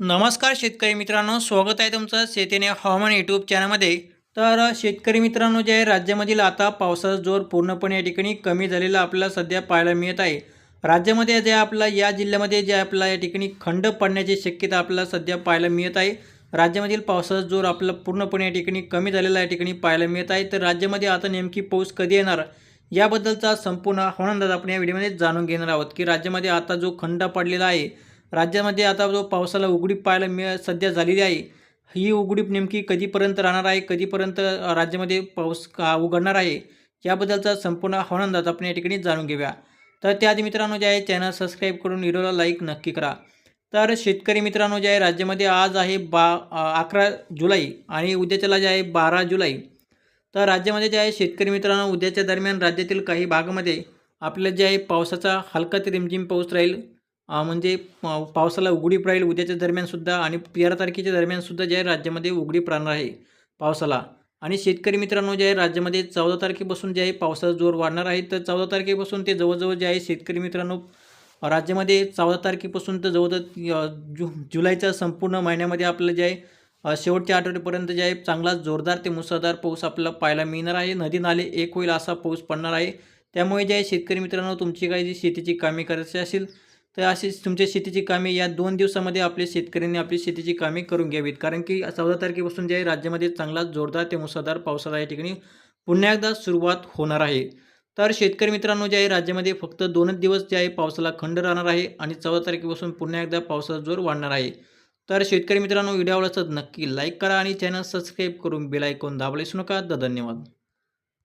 नमस्कार शेतकरी मित्रांनो स्वागत आहे तुमचं शेतीने हवामान यूट्यूब चॅनलमध्ये तर शेतकरी मित्रांनो जे आहे राज्यामधील आता पावसाचा जोर पूर्णपणे या ठिकाणी कमी झालेला आपल्याला सध्या पाहायला मिळत आहे. राज्यामध्ये जे आपला या जिल्ह्यामध्ये जे आपला या ठिकाणी खंड पडण्याची शक्यता आपल्याला सध्या पाहायला मिळत आहे. राज्यामधील पावसाचा जोर आपला पूर्णपणे या ठिकाणी कमी झालेला या ठिकाणी पाहायला मिळत आहे. तर राज्यामध्ये आता नेमकी पाऊस कधी येणार? याबद्दलचा संपूर्ण हवामान अंदाज आपण या व्हिडिओमध्ये जाणून घेणार आहोत. की राज्यामध्ये आता जो खंड पडलेला आहे राज्यामध्ये आता जो पावसाला उघडीप पाहायला मिळ सध्या झालेली आहे ही उघडीप नेमकी कधीपर्यंत राहणार आहे कधीपर्यंत राज्यामध्ये पाऊस का उघडणार आहे याबद्दलचा संपूर्ण हवामान अंदाज आपण या ठिकाणी जाणून घेऊया. तर त्याआधी मित्रांनो जे आहे चॅनल सबस्क्राईब करून व्हिडिओला लाईक नक्की करा. तर शेतकरी मित्रांनो जे आहे राज्यामध्ये आज आहे बा अकरा जुलै आणि उद्याच्याला जे आहे बारा जुलै. तर राज्यामध्ये जे आहे शेतकरी मित्रांनो उद्याच्या दरम्यान राज्यातील काही भागामध्ये आपलं जे आहे पावसाचा हलका ते रिमझिम पाऊस राहील. म्हणजे पाव- पावसाला उघडीप राहील उद्याच्या दरम्यानसुद्धा आणि तेरा तारखेच्या दरम्यानसुद्धा जे आहे राज्यामध्ये उघडीप राहणार आहे पावसाला. आणि शेतकरी मित्रांनो जे आहे राज्यामध्ये चौदा तारखेपासून जे आहे पावसाचा जोर वाढणार आहे. तर चौदा तारखेपासून ते जवळजवळ जे आहे शेतकरी मित्रांनो राज्यामध्ये चौदा तारखेपासून तर जवळजवळ जु जुलैच्या संपूर्ण महिन्यामध्ये आपलं जे आहे शेवटच्या आठवड्यापर्यंत जे आहे चांगला जोरदार ते मुसळधार पाऊस आपल्याला पाहायला मिळणार आहे. नदी नाले एक होईल असा पाऊस पडणार आहे. त्यामुळे जे आहे शेतकरी मित्रांनो तुमची काही जी शेतीची कामे करायची असेल. तर अशीच तुमच्या शेतीची कामे या दोन दिवसामध्ये आपल्या शेतकऱ्यांनी आपली शेतीची कामे करून घ्यावीत. कारण की चौदा तारखेपासून जे आहे राज्यामध्ये चांगला जोरदार ते मुसळधार पावसाळा या ठिकाणी पुन्हा एकदा सुरुवात होणार आहे. तर शेतकरी मित्रांनो जे आहे राज्यामध्ये फक्त दोनच दिवस जे आहे पावसाला खंड राहणार आहे आणि चौदा तारखेपासून पुन्हा एकदा पावसाचा जोर वाढणार आहे. तर शेतकरी मित्रांनो व्हिडिओ आवडला नक्की लाईक करा आणि चॅनल सबस्क्राईब करून बेल ऐकून दाबले विसरू नका. द- धन्यवाद.